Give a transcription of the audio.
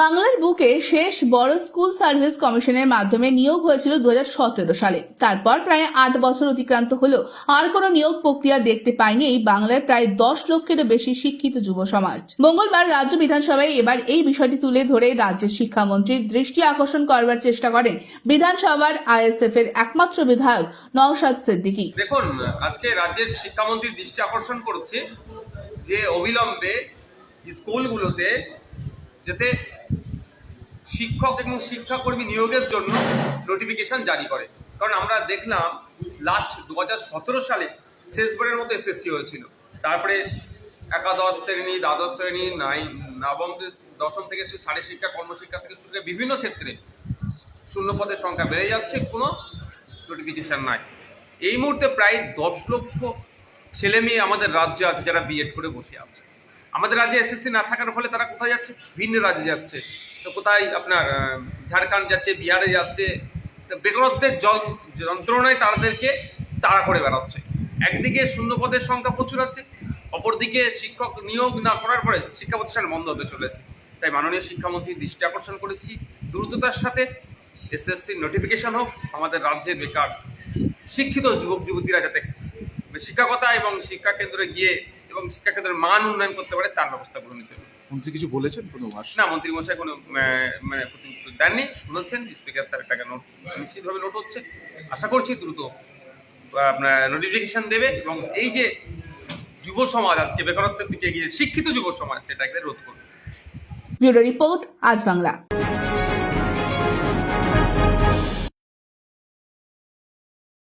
বাংলার বুকে শেষ বড় স্কুল সার্ভিস কমিশনের মাধ্যমে নিয়োগ হয়েছিল দুহাজার সতেরো সালে। তারপর প্রায় আট বছর অতিক্রান্ত হলেও আর কোনো নিয়োগ প্রক্রিয়া দেখতে পায়নি এই বাংলার প্রায় দশ লক্ষেরও বেশি শিক্ষিত যুব সমাজ। মঙ্গলবার রাজ্য বিধানসভায় এবার এই বিষয়টি তুলে ধরে রাজ্যের শিক্ষামন্ত্রীর দৃষ্টি আকর্ষণ করবার চেষ্টা করেন বিধানসভার আইএসএফ এর একমাত্র বিধায়ক নওশাদ সিদ্দিকি। দেখুন, আজকে রাজ্যের শিক্ষামন্ত্রীর দৃষ্টি আকর্ষণ করছে যে অবিলম্বে স্কুলগুলোতে যাতে শিক্ষক এবং শিক্ষাকর্মী নিয়োগের জন্য নোটিফিকেশন জারি করে। কারণ আমরা দেখলাম লাস্ট দুহাজার সতেরো সালে শেষবারের মতো এসএসসি হয়েছিল। তারপরে একাদশ শ্রেণি, দ্বাদশ শ্রেণি, নাই, নবম দশম থেকে শারীর শিক্ষা, কর্মশিক্ষা থেকে শুরু করে বিভিন্ন ক্ষেত্রে শূন্য পদের সংখ্যা বেড়ে যাচ্ছে, কোনো নোটিফিকেশান নাই। এই মুহূর্তে প্রায় দশ লক্ষ ছেলে মেয়ে আমাদের রাজ্যে আছে যারা বিএড করে বসে আছে। আমাদের রাজ্যে এসএসসি না থাকার ফলে তারা কোথায় যাচ্ছে? ভিন্ন রাজ্যে যাচ্ছে। তো কোথায় আপনার ঝাড়খণ্ড যাচ্ছে, বিহারে যাচ্ছে বেকারত্বের জল যন্ত্রণায় তাদেরকে তাড়া করে বেড়াচ্ছে। একদিকে শূন্য পদের সংখ্যা প্রচুর আছে, অপরদিকে শিক্ষক নিয়োগ না করার পরে শিক্ষা প্রতিষ্ঠান বন্ধ হতে চলেছে। তাই মাননীয় শিক্ষামন্ত্রীর দৃষ্টি আকর্ষণ করেছি। দ্রুততার সাথে এসএসসি নোটিফিকেশন হোক, আমাদের রাজ্যের বেকার, শিক্ষিত যুবক যুবতীরা যাতে শিক্ষকতা এবং শিক্ষা কেন্দ্রে গিয়ে এবং শিক্ষা কেন্দ্রের মান উন্নয়ন করতে পারে তার ব্যবস্থা করে নিতে হবে। মন্ত্রী কিছু বলেছেন কোনো না মন্ত্রী মশাই কোনো মানে প্রতিনিধিত্ব দেননি শুনেছেন স্পিকার স্যার এটাকে নোট নিশ্চিতভাবে নোট হচ্ছে। আশা করছি দ্রুত আপনার নোটিফিকেশন দেবে এবং এই যে যুব সমাজ আজকে বেকারত্বের দিকে গিয়ে শিক্ষিত যুব সমাজ সেটাকে রোধ করবে। ব্যুরো রিপোর্ট আজ বাংলা।